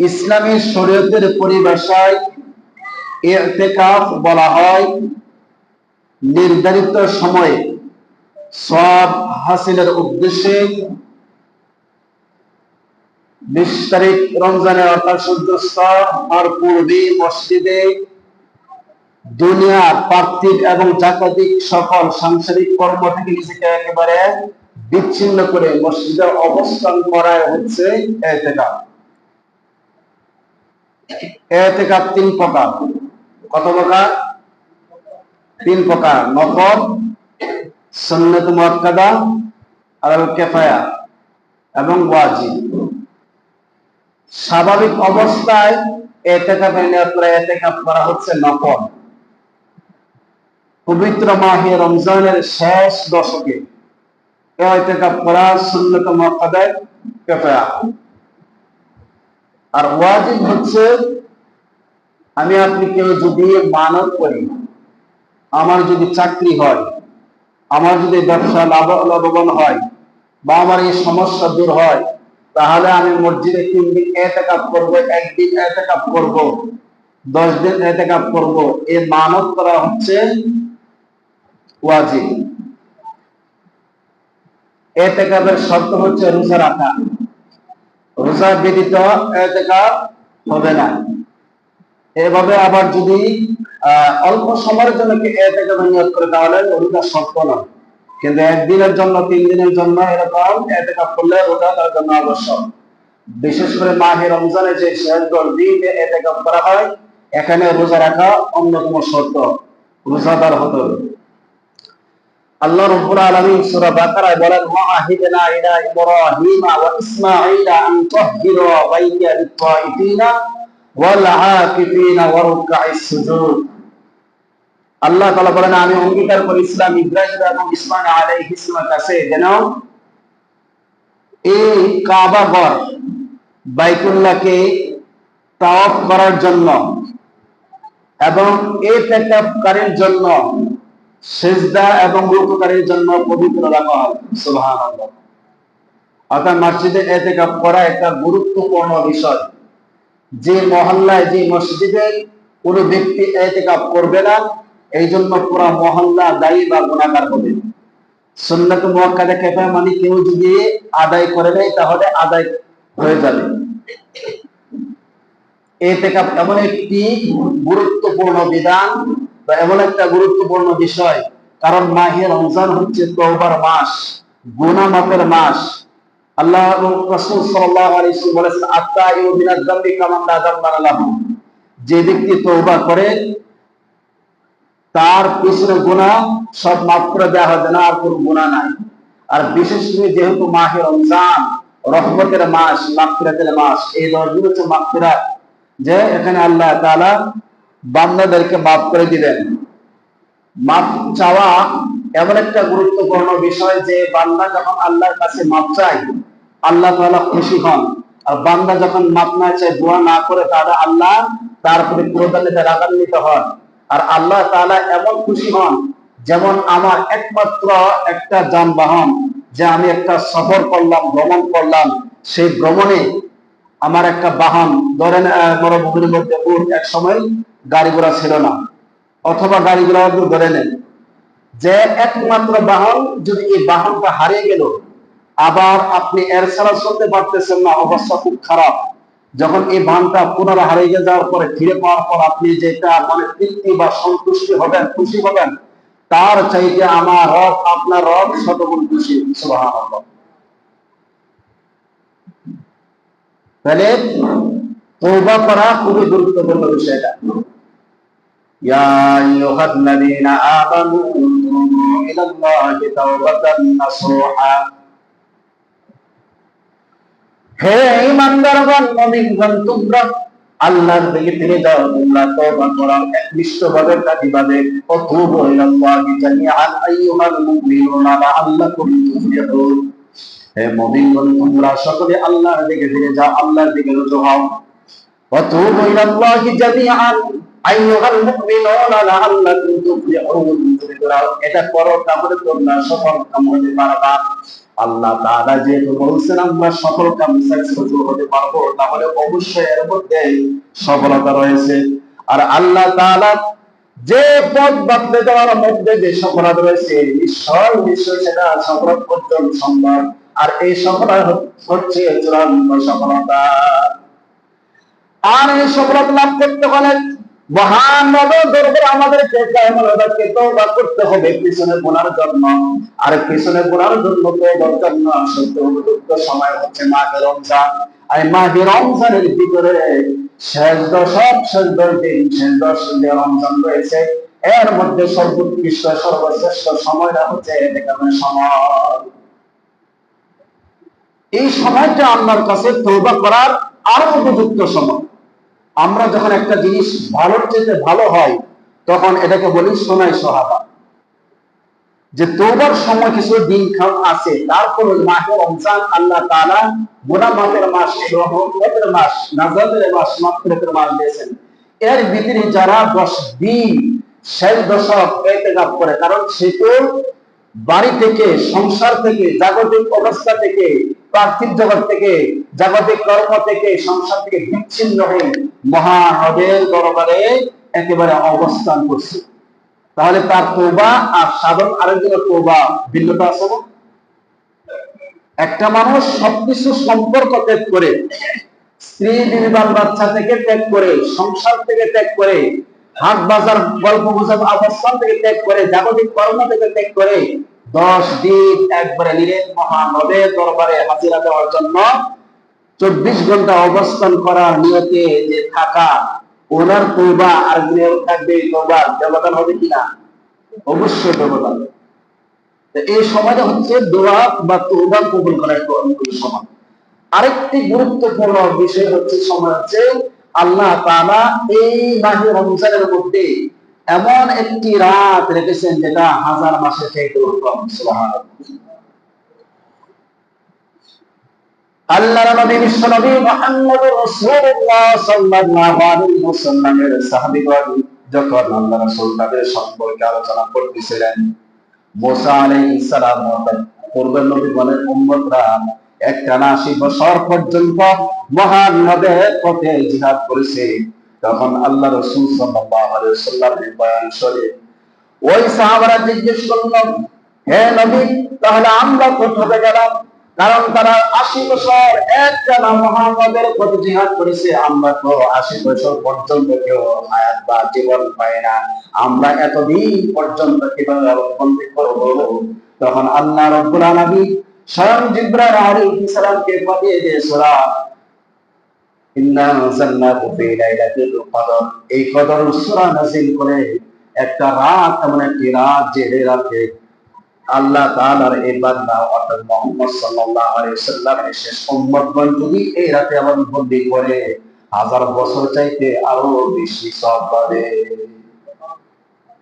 ইসলামী শরীয়তের পরিভাষায় ইতিকাফ বলা হয় নির্ধারিত সময়ে সব হাসিলের উদ্দেশ্যে। বিশ তারিখ রমজানে অর্থাৎ সূর্যাস্ত আর পূর্বে মসজিদে দুনিয়ার পার্থিব এবং জাগতিক সকল সাংসারিক কর্ম থেকে নিজেকে একেবারে বিচ্ছিন্ন করে মসজিদে অবস্থান করায় হচ্ছে এতেকাফ। তিন প্রকার। কত প্রকার? তিন প্রকার। নফল, সুন্নত মুআক্কাদা আল কেফায়া এবং ওয়াজিব। স্বাভাবিক অবস্থায় এতেকাফে নিয়ত করে এতেকাফ করা হচ্ছে নফল। পবিত্র মাহে রমজানের শেষ দশকে এতেকাফ করা সুন্নত মুআক্কাদায় কেফায়া। আর ওয়াজিব হচ্ছে, আমি আপনি কেউ যদি মানত করি, আমার যদি চাকরি হয়, আমার যদি ব্যবসা লাভ, লাভবান হয় বা আমার এই সমস্যা দূর হয়, তাহলে আমি মসজিদে তিন দিন এতেকাপ করব, একদিন এতেকাপ করব, দশ দিন এতেকাপ করব। এই মানত করা হচ্ছে ওয়াজিব। এতেকাপের শর্ত হচ্ছে রোজা রাখা। রোজা ব্যতীত এতেকাপ হবে না। এভাবে আবার যদি অল্প সময়ের জন্য নিয়োগ করে, তাহলে রোজা নয় কিন্তু একদিনের জন্য, তিন দিনের জন্য এরকম এতেকাপ করলে রোজা তার জন্য আবশ্যক। বিশেষ করে মাহে রমজানে যে শেষ দিন এতেকাপ করা হয়, এখানে রোজা রাখা অন্যতম শর্ত রোজাদার হতে হবে। আল্লাহ রাব্বুল আলামিন সূরা বাকারায় বলেন ওয়া আহিদনা ইলা ইব্রাহিম ওয়া ইসমাঈল আন তাহহিরা বাইতা লিত-তাইফিনা ওয়াল আকিফিনা ওয়া রুকআইস সুজুদ. আল্লাহ তাআলা বলেন, আমি অঙ্গীকার করি ইসলাম ইব্রাহিম এবং ইসমাঈল আলাইহিস সালামের কাছে যেন এই কাবা ঘর বাইতুল্লাহকে তাওয়াফ করার জন্য এবং এই প্যাকআপকারীর জন্য সেজদা এবং রুকুকারীর জন্য পবিত্র রাখা হয়। সুবহানাল্লাহ। অর্থাৎ মসজিদে এতেকাপ করা একটা গুরুত্বপূর্ণ বিষয়। যে মহল্লায়, যে মসজিদে কোনো ব্যক্তি এতেকাপ করবে না, এই জন্য পুরা মহল্লা দায়ী বা গুণাকার হবে। সুন্নাত মুআক্কাদা কেফা মানে কেউ যদি আদায় করে নেয়, তাহলে আদায় হয়ে যাবে। এতেকাপ এমন একটি গুরুত্বপূর্ণ বিধান বা এমন একটা গুরুত্বপূর্ণ বিষয়, কারণ মাহে রমজান হচ্ছে তওবার মাস, গুনাহ মাফের মাস। আল্লাহ রাসূল সাল্লাল্লাহু আলাইহি ওয়াসাল্লাম বলেছেন আত্তাইউ মিনাজ যামবি কামান লা যামবা লাহু। যে ব্যক্তি তওবা করে, তার পিছনে গুনাহ সব মাফ করে দেওয়া হবে না, আর কোনো গুনাহ নাই। আর বিশেষ করে যেহেতু মাহে রমজান, রহমতের মাস, মাগফিরাতের মাস, এই হচ্ছে মাগফিরাত, যে এখানে আল্লাহ তাআলা বান্দাদেরকে মাফ করে দিবেন মাফ চাওয়া এমন একটা গুরুত্বপূর্ণ বিষয় যে বান্দা যখন আল্লাহর কাছে মাফ চায়, আল্লাহ তাআলা খুশি হন। আর বান্দা যখন মাফ না চায়, দোয়া না করে তাহলে আল্লাহ তার প্রতি ক্রোধান্বিত রাগান্বিত হন। আর আল্লাহ তাআলা এমন খুশি হন যেমন আমার একমাত্র একটা যানবাহন যে আমি একটা সফর করলাম, ভ্রমণ করলাম। সেই ভ্রমণে আমার একটা বাহন, ধরেন মরুভূমির মধ্যে এক সময় গাড়ি ঘোড়া ছিল না। অথবা গাড়ি ঘোড়া ধরে নেন। যে একমাত্র বাহন যদি এই বাহনটা হারিয়ে গেল, আবার আপনি এর ছাড়া চলতে পারতেছেন না, অবস্থা খুব খারাপ। যখন এই বাহনটা পুনরায় হারিয়ে যাওয়ার পরে ফিরে পাওয়ার পর আপনি যেটা মানে তৃপ্তি বা সন্তুষ্টি হবেন, খুশি হবেন, তার চাইতে আমার রব, আপনার রব শতগুণ খুশি। তাহলে তওবা করা খুবই গুরুত্বপূর্ণ বিষয়টা। يا أيها الذين آمنوا توبوا إلى الله توبة نصوحا হে ইমানদারগণ মুমিনগণ তোমরা আল্লাহর দিকে ফিরে যাও তোমরা তওবা করো একনিষ্ঠভাবে প্রতিবাদে ও তুবু ইলাল্লাহি জামিআন আইয়ুহাল মুমিনুনা লাআল্লাকুম তুফলিহুন হে মুমিনগণ তোমরা সকলে আল্লাহর দিকে ফিরে যাও আল্লাহর দিকে রুজু হও ও তুবু ইলাল্লাহি জামিআন লাআল্লাকুম তুফলিহুন। এটা করো তোমরা সফল কাম হতে পারবা আল্লাহ তাআলা যেহেতু বলছেন, আমরা সফল কাম হতে পারব, তাহলে অবশ্যই এর মধ্যে সফলতা রয়েছে। আর আল্লাহ তাআলা যে পথ বাতলে দেওয়ার মধ্যে যে সফলতা রয়েছে, নিশ্চয় নিশ্চয় সেটা সফল পর্যন্ত সম্ভব। আর এই সফলতা হচ্ছে চূড়ান্ত সফলতা। আর এই সফলতা লাভ করতে হলে রমজানের ভিতরে শেষ দশক, শেষ দশ দিন শেষ দশ দিন রমজান রয়েছে। এর মধ্যে সর্বোৎকৃষ্ট, সর্বশ্রেষ্ঠ সময়টা হচ্ছে সময়। এই সময়টা আল্লাহর কাছে করার আরও উপযুক্ত সময়। আমরা যখন একটা জিনিস ভালোর চেয়ে ভালো হয়, তখন এটাকে বলি সোনাই সহাবা যে তোবার সময় কিছু দিন খান আছে, তারপর মাহে রমজান আল্লাহ মাস রহমতের মাস, নাজাতের মাস মাস দিয়েছেন। এর ভিতরে যারা দশ দিন দশক এতেকাপ করে, কারণ সে তো বাড়ি থেকে, সংসার থেকে, জাগতিক অবস্থা থেকে পার্থিব জগৎ থেকে, জাগতিক কর্ম থেকে, সংসার থেকে বিচ্ছিন্ন হয়ে মহানবের দরবারে একেবারে অবস্থান করছে। তাহলে তার তোবা আর সাধারণ আরেকজনের তোবা ভিন্নতা আছে একটা মানুষ সবকিছু সম্পর্ক ত্যাগ করে, স্ত্রী বিবাহ বাচ্চা থেকে ত্যাগ করে, সংসার থেকে ত্যাগ করে, হাট, বাজার, গল্প, গুজব অবস্থান থেকে ত্যাগ করে, জাগতিক কর্ম থেকে ত্যাগ করে দশ দিন একবারে নিরেন মহানবের দরবারে হাজিরা দেওয়ার জন্য। চব্বিশ ঘণ্টা অবস্থান করার নিয়তে যে থাকা, ওনার তৌবা আর থাকবে তৌবার ব্যবধান হবে কিনা অবশ্যই ব্যবধান এই সময়টা হচ্ছে দোয়া বা তৌবা কবুল করার অনুকূল সময় আরেকটি গুরুত্বপূর্ণ বিষয় হচ্ছে সময় হচ্ছে আল্লাহ তাআলা এই মাহে রমজানের মধ্যে এমন একটি রাত রেখেছেন যেটা হাজার মাসের চাইতে উত্তম আল্লাহর নবী, বিশ্ব নবী সাল্লাল্লাহু আলাইহি ওয়াসাল্লামের সাহাবীগণ যখন আল্লাহ রাসূল তাদের সম্পর্কে আলোচনা করতেছিলেন, মুসা আলাইহিস সালাম পূর্বের নবী বলেন, উম্মতরা, একটানা আশি বছর পর্যন্ত মহান নদের পথে জিহাদ করেছে। তখন আল্লাহ রসুল ওয়াসাল্লামের বয়ান শুনে, ওই সাহাবারা জিজ্ঞেস করল হে নবী, তাহলে আমরা কোথায় গেলাম? কারণ তারা আশি বছর একটানা মোহাম্মদের প্রতি জিহাদ করেছে, আমরা তো আশি বছর পর্যন্ত কেউ হায়াত বা জীবন পাই না। আমরা এতদিন পর্যন্ত কীভাবে অবলম্বন করব? তখন আল্লাহ রব্বুল আলামিন স্বয়ং জিব্রাইল আলাইহিস সালামকে পাঠিয়ে দিয়ে সূরা ইন্না আনজালনাহু ফি লাইলাতিল কদর এই কদর নাযিল করে একটা রাত, এমন একটি রাত যে রাতে আল্লাহ এই বান্দা অর্থাৎ শেষ যদি এই রাতে আমার করে, হাজার বছর চাইতে আরও বেশি সব পাবে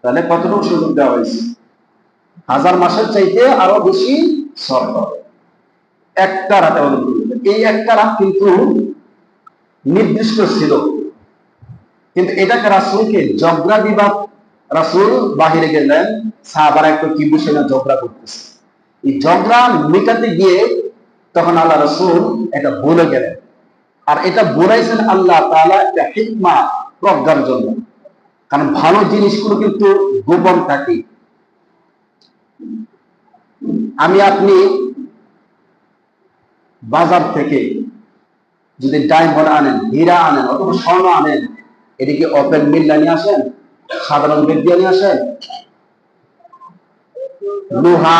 তাহলে কতটুকু সুযোগ দেওয়া হয়েছে? হাজার মাসের চাইতে আরও বেশি সব পাবে একটা রাতে এই একটা রাত কিন্তু নির্দিষ্ট ছিল। কিন্তু এটাকে রাসুলকে জগরা বিবাদ, রাসুল বাহিরে গেলেন, সাহাবারা একটু কি বসে না ঝগড়া করতেছে। এই ঝগড়া মেটাতে গিয়ে তখন আল্লাহ রসুল এটা বলে গেলেন। আর এটা বলাইছেন আল্লাহ তাআলা একটা হিকমা প্রজ্ঞার জন্য। কারণ ভালো জিনিসগুলো কিন্তু গোপন থাকে। আমি আপনি বাজার থেকে যদি ডায়মন্ড আনেন, হীরা আনেন, অথবা স্বর্ণ আনেন, এদিকে ওপেন মিল নিয়ে আসেন, সাধারণ বেদ দিয়ে নিয়ে আসেন। লোহা,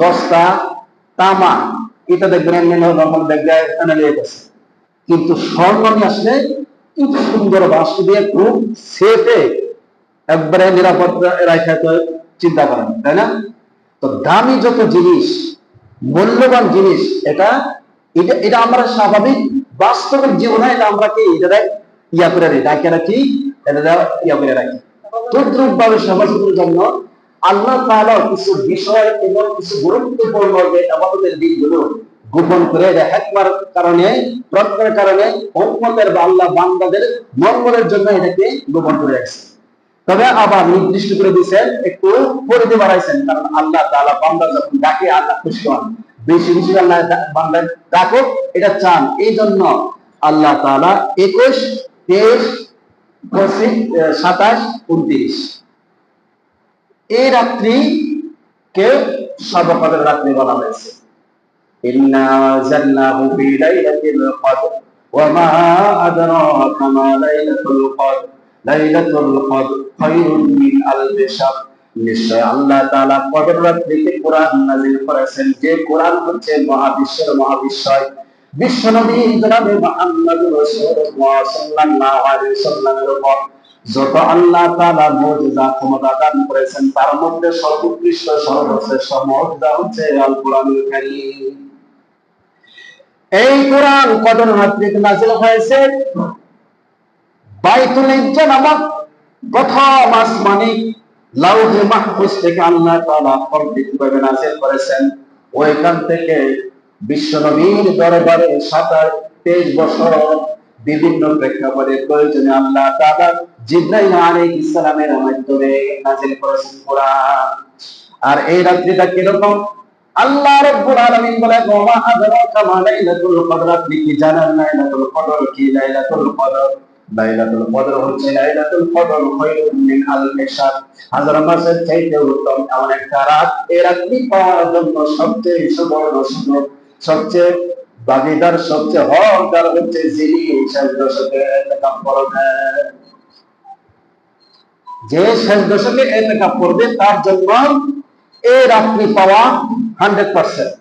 দস্তা, তামা, এটা দেখবেন নর্মাল দেখবেন এখানে লেগে গেছে। কিন্তু স্বর্ণ নিয়ে আসলে কিন্তু সুন্দর বাস্তু দিয়ে খুব সেফে একবারে নিরাপত্তা রাখা তো চিন্তা করেন, তাই না? তো দামি যত জিনিস, মূল্যবান জিনিস, এটা এটা এটা আমরা স্বাভাবিক বাস্তবিক জীবনে এটা আমরা কি, এটা ইয়া করে রাখি। রাখি, এটা ইয়া করে রাখি। তদ্রুপ ভাবে সমাজের জন্য আল্লাহ তাআলা কিছু বিষয় এবং কিছু গুরুত্বপূর্ণ যে আমাদের দিকগুলো গোপন করে হেকমার কারণে প্রজ্ঞার কারণে উম্মতের বা আল্লাহ বান্দাদের মঙ্গলের জন্য এটাকে গোপন করে রাখছে। তবে আবার নির্দিষ্ট করে দিয়েছেন, একটু পরিধি বাড়াইছেন, কারণ আল্লাহ তাআলা বান্দা যখন ডাকে, আল্লাহ খুশি হন। বেশি বেশি আল্লাহ বান্দার ডাকো, এটা চান। এই জন্য আল্লাহ তাআলা একুশ, তেইশ সাতাশ, উনত্রিশ। এই রাত্রি কে সর্বপদের রাত্রি বলা হয়েছে। ইন্না জান্নাহু ফি লাইলাতিল কদর, ওয়া মা আদরাকা মা লাইলাতুল কদর। লাইলাতুল কদর খায়রুম মিন শাহর নিশ্চয় আল্লাহ তাআলা কদর রাত্রিতে কোরআন নাযিল করেছেন। যে কোরআন হচ্ছে মহাবিশ্বের মহাবিশ্বয়। বিশ্বনবী জনাবে মুহাম্মদ রাসূলুল্লাহ সাল্লামের উপর যত আল্লাহ তাআলা মুজিজা ক্ষমতা দান করেছেন, তার মধ্যে সর্বোৎকৃষ্ট, সর্বশ্রেষ্ঠ মুজিজা হচ্ছে আল কোরআনুল কারীম। এই কোরআন কদর রাত্রিতে নাযিল হয়েছে? বাইতুল ইজ্জা নামক প্রথম আসমানি লাউহে মাহফুজ থেকে আল্লাহ তাআলা পবিত্রভাবে নাযিল করেছেন, ওইখান থেকে বিশ্বনবীর দরবারে সাতাশ তেইশ বছর বিভিন্ন প্রেক্ষাপটে প্রয়োজনে আল্লাহ তাআলা জিব্রাইল আলাইহিস ইসলামের মাধ্যমে নাযিল করেছেন কোরআন। আর এই রাত্রিটা কীরকম? আল্লাহ রাব্বুল আলামিন বলে ওয়া আদরাকা মা লাইলাতুল কদর আপনি কি জানেন লাইলাতুল কদর কি? লাইলাতুল কদর লাইলাতুল কদর হচ্ছে লাইলাতুল কদর মিন শাহর হাজার মাসের চাইতে উত্তম এমন একটা রাত। এই রাত্রি পাওয়ার জন্য সবচেয়ে সুবর্ণ সুযোগ, সবচেয়ে দাবিদার সবচেয়ে হকদার হচ্ছে যিনি শেষ দশকে এতেকাপ করবেন যে শেষ দশকে এতেকাপ করবে, তার জন্য এই রাত্রি পাওয়া হান্ড্রেড পার্সেন্ট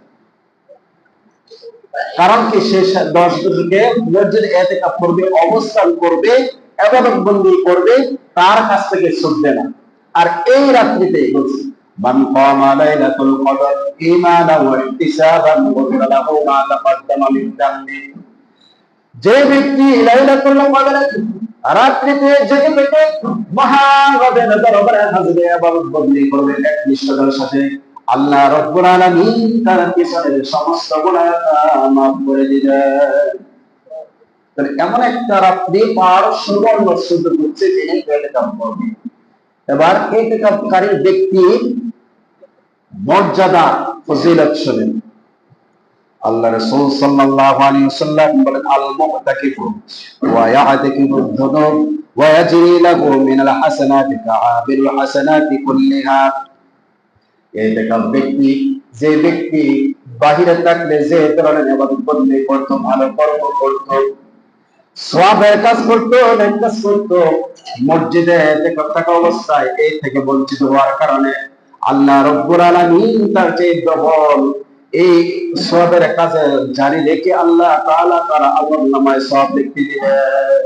কারণ কি সে দশ দিকে মসজিদ এতেকাপ করবে, অবস্থান করবে এবাদত বন্দি করবে, তার কাছ থেকে শুনবে না। আর এই রাত্রিতে বলছি, মান কামা লাইলাতুল কদর ঈমানান ওয়া ইহতিসাবান গুফিরা মা মিন যে ব্যক্তি লাইলাতুল কদরে রাত্রিতে জেগে থেকে মহান রবের দরবারে হাজির ইবাদত বন্দি করবে একনিষ্ঠতার সাথে আল্লাহ রব্বুল আলামিন তার পিছনের সমস্ত গুনাহ মাফ করে এমন একটা রাত্রি পার সুবর্ণ সুযোগ হচ্ছে যিনি করবে এবার ইতিকাফকারী ব্যক্তি মর্যাদা, ফজিলত শুনেন। আল্লাহ রাসূল সাল্লাল্লাহু আলাইহি ওয়াসাল্লাম বলেন আল ওয়া ওয়া ইয়াজরি লাহু মিনাল হাসানাতি হাসানাতি কুল্লিহা। ব্যক্তি, যে ব্যক্তি বাহিরে থাকলে যে ধরনের করতো, ভালো কর্ম করতো কাজ করতো কাজ করতো, মসজিদে থাকা অবস্থায় এই থেকে বঞ্চিত হওয়ার কারণে আল্লাহ রব্বুল আলামিন তার যে ডবল এই সওয়াবের কাজে জারি রেখে আল্লাহ তাআলা তার আমল নামায় সওয়াব লিখতে দিবেন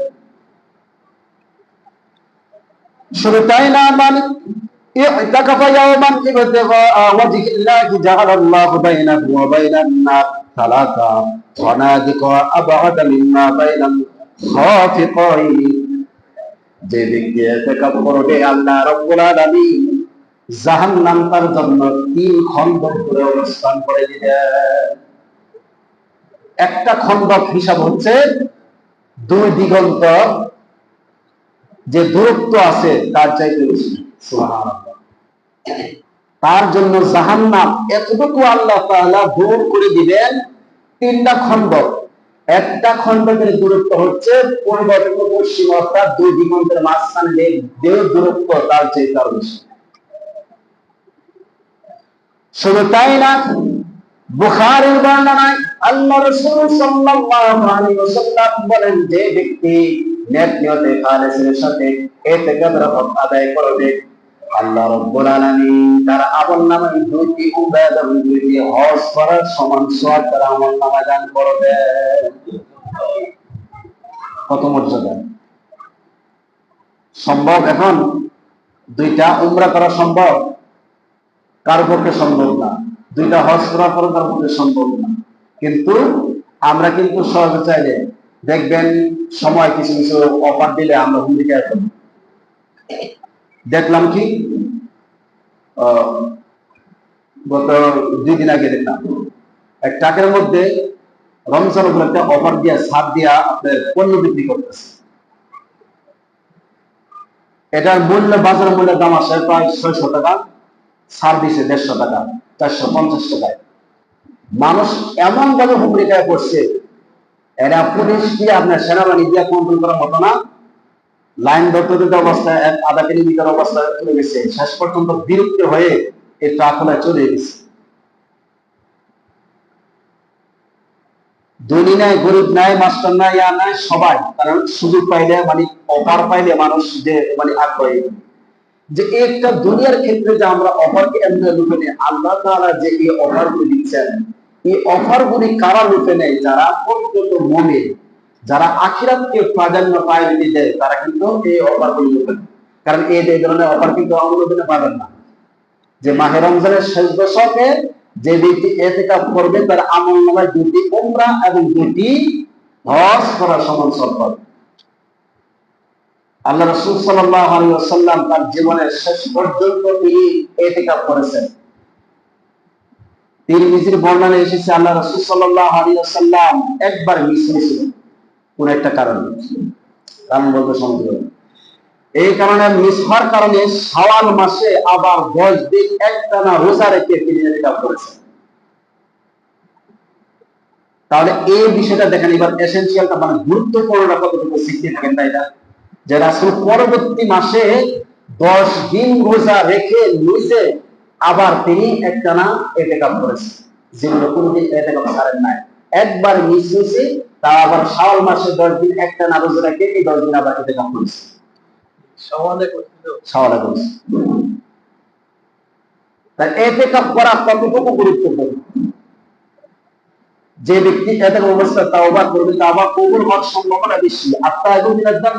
শুধু তাই না মানে اعتكف يوما ابتغاء وجه الله جعل الله بينه وبين النار ثلاثة صنادق أبعد مما بين الخافقين যে ব্যক্তি এতেকাপ করবে আল্লাহ রব্বুল আলামিন জাহান্নাম তার জন্য তিন খন্ড করে অবস্থান করে দিবেন একটা খণ্ডক হিসাব হচ্ছে দুই দিগন্ত যে দূরত্ব আছে তার চাইতে বেশি সুবহানাল্লাহ তার জন্য জাহান্নাম এতটুকু আল্লাহ তাআলা দূর করে দিবেন তিনটা খণ্ড। একটা খণ্ডকের দূরত্ব হচ্ছে পূর্ব থেকে পশ্চিম অর্থাৎ দুই দিগন্তের মাঝখানে যে দূরত্ব, তার চেয়ে তার বেশি। শুধু তাই না, বুখারীর বর্ণনায় আল্লাহ রাসূল সাল্লাল্লাহু আলাইহি ওয়াসাল্লাম বলেন, যে ব্যক্তি নেক নিয়তে খালেসের সাথে ইতিকাদ রকম আদায় করবে আল্লাহ রাব্বুল আলামিন তার দুইটি দুইটি হজ করার সমান সওয়াব তার দান করবে। কত মর্যাদা? সম্ভব এখন? দুইটা উমরা করা সম্ভব? কার পক্ষে সম্ভব না? দুইটা হজ করার পর কার পক্ষে সম্ভব না? কিন্তু আমরা কিন্তু সহজে চাইলে দেখবেন সময় কিছু কিছু অফার দিলে আমরা ভূমিকা এখন দেখলাম কি? গত দুই দিন আগে দেখলাম। এক ট্রাকের মধ্যে রমজান উপলক্ষে অফার দিয়া, ছাড় দিয়া আপনার পণ্য বিক্রি করতেছে। এটার মূল্য, বাজার মূল্যের দাম আসে প্রায় ছয়শো টাকা, ছাড় দিছে দেড়শো টাকা, চারশো পঞ্চাশ টাকায়। মানুষ এমন ভাবে ভূমিকায় পড়ছে, এরা পুলিশ দিয়ে আপনার সেনাবাহিনী দিয়ে কন্ট্রোল করার মতো না। লাইন ধরতে ধরতে অবস্থায় এক আধা কিলোমিটার অবস্থায় চলে গেছে। শেষ পর্যন্ত বিরক্ত হয়ে এই ট্রাকলা চলে গেছে। ধনী নাই, গরিব নাই, মাস্টার নাই, ইয়া নাই, সবাই। কারণ সুযোগ পাইলে মানে অফার পাইলে মানুষ যে মানে আগ্রহী। যে একটা দুনিয়ার ক্ষেত্রে যে আমরা অফারকে এমনি লুপে নেই? আল্লাহ তাআলা যে এই অফার গুলি দিচ্ছেন, এই অফার গুলি কারা লুপে নেয়? যারা প্রকৃত মনে যারা আখিরাতকে প্রাধান্য প্রায়োরিটি দেয় তারা কিন্তু এই অফার গুলি লুপে কারণ এই এই ধরনের অফার কিন্তু অন্য পাবেন না। যে মাহে রমজানের শেষ দশকে যে ব্যক্তি এতেকাপ করবে, তার আমল নামায় দুটি উমরা এবং দুটি হজ করার সমান সম্পদ। আল্লাহ রসুল সাল্লাহ আলী তার জীবনের শেষ পর্যন্ত তিনি এতেকাপ করেছেন। তিনি নিজের বর্ণনা এসেছে, আল্লাহ রসুল সাল্লাহ আলী একবার মিস হয়েছিলেন কোন একটা কারণে। কারণ বলতে সমুদ্র এই কারণে মিস হওয়ার কারণে শাওয়াল মাসে আবার দশ দিন একটানা রোজা রেখে তিনি এতেকাপ করেছেন। তাহলে এই বিষয়টা দেখেন, এবার এসেন্সিয়ালটা মানে গুরুত্বপূর্ণটা কতটুকু শিখতে থাকেন তাই না? যে রাসুল পরবর্তী মাসে দশ দিন রোজা রেখে নিজে আবার তিনি একটানা এতেকাপ করেছেন। যেগুলো কোনদিন এতেকাপ ছাড়েন নাই। একবার মিস হয়েছে তা আবার শাওয়াল মাসে দশ দিন একটা রোজা রেখে এই দশ দিন আবার খেতে করেছে শাওয়ালে করেছে। করা কতটুকু গুরুত্বপূর্ণ? যে ব্যক্তি এত অবস্থা তাওবা করবে তাওবা কবুল হওয়ার সম্ভাবনা বেশি। আত্মা একদম